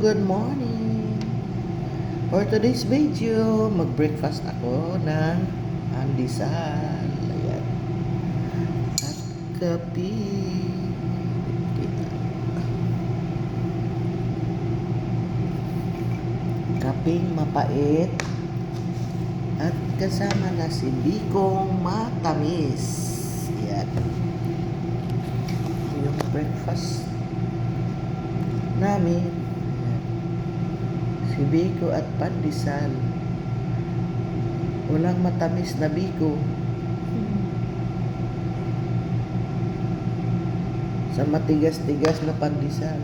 good morning! For today's video, mag-breakfast ako ng andisal. Ayan. At kape. Kaping mapait. At kasama na si Bikong Matamis. Ayan. Yung breakfast namin. Ayan. Si Biko at Pandesal. Walang matamis na Biko. Sa matigas-tigas na pandesal.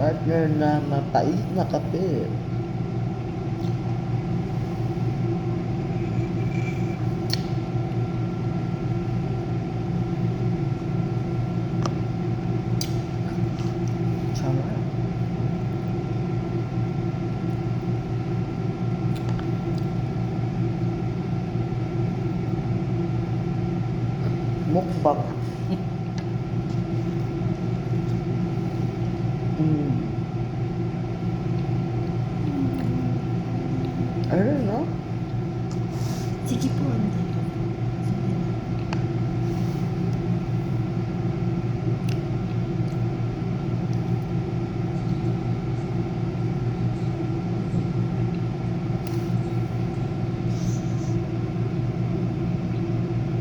Partner na mapait na kape. mukbang. mm. Ano na? Sige po, Andy.